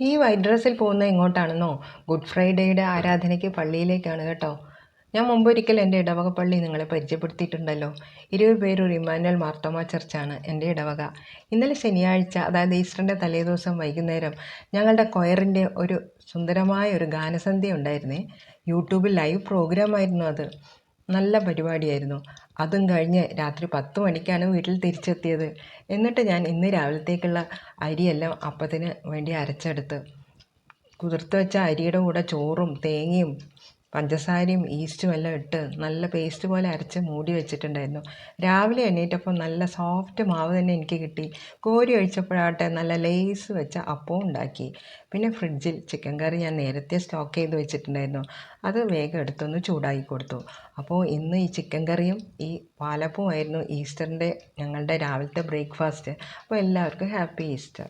ഈ വൈറ്റ് ഡ്രസ്സിൽ പോകുന്നത് എങ്ങോട്ടാണെന്നോ? ഗുഡ് ഫ്രൈഡേയുടെ ആരാധനയ്ക്ക് പള്ളിയിലേക്കാണ് കേട്ടോ. ഞാൻ മുമ്പൊരിക്കൽ എന്റെ ഇടവക പള്ളി നിങ്ങളെ പരിചയപ്പെടുത്തിയിട്ടുണ്ടല്ലോ. ഇരുപത് പേരൊരു ഇമ്മാനുവൽ മാർത്തോമ ചർച്ചാണ് എന്റെ ഇടവക. ഇന്നലെ ശനിയാഴ്ച അതായത് ഈസ്റ്ററിന്റെ തലേദിവസം വൈകുന്നേരം ഞങ്ങളുടെ കൊയറിന്റെ ഒരു സുന്ദരമായ ഒരു ഗാനസന്ധ്യ ഉണ്ടായിരുന്നേ. യൂട്യൂബിൽ ലൈവ് പ്രോഗ്രാമായിരുന്നു അത്. നല്ല പരിപാടിയായിരുന്നു. അതും കഴിഞ്ഞ് രാത്രി പത്ത് മണിക്കാണ് വീട്ടിൽ തിരിച്ചെത്തിയത്. എന്നിട്ട് ഞാൻ ഇന്ന് രാവിലത്തേക്കുള്ള അരിയെല്ലാം അപ്പത്തിന് വേണ്ടി അരച്ചെടുത്ത്. കുതിർത്ത് വെച്ച അരിയുടെ കൂടെ ചോറും തേങ്ങയും പഞ്ചസാരയും ഈസ്റ്റും എല്ലാം ഇട്ട് നല്ല പേസ്റ്റ് പോലെ അരച്ച് മൂടി വെച്ചിട്ടുണ്ടായിരുന്നു. രാവിലെ എണീറ്റപ്പോൾ നല്ല സോഫ്റ്റ് മാവ് തന്നെ എനിക്ക് കിട്ടി. കോരി ഒഴിച്ചപ്പോഴാട്ടെ നല്ല ലേസ് വെച്ച അപ്പവും ഉണ്ടാക്കി. പിന്നെ ഫ്രിഡ്ജിൽ ചിക്കൻ കറി ഞാൻ നേരത്തെ സ്റ്റോക്ക് ചെയ്ത് വെച്ചിട്ടുണ്ടായിരുന്നു. അത് വേഗം എടുത്തൊന്ന് ചൂടാക്കി കൊടുത്തു. അപ്പോൾ ഇന്ന് ഈ ചിക്കൻ കറിയും ഈ പാലപ്പവുമായിരുന്നു ഈസ്റ്ററിന്റെ ഞങ്ങളുടെ രാവിലത്തെ ബ്രേക്ക്ഫാസ്റ്റ് അപ്പോൾ എല്ലാവർക്കും ഹാപ്പി ഈസ്റ്റർ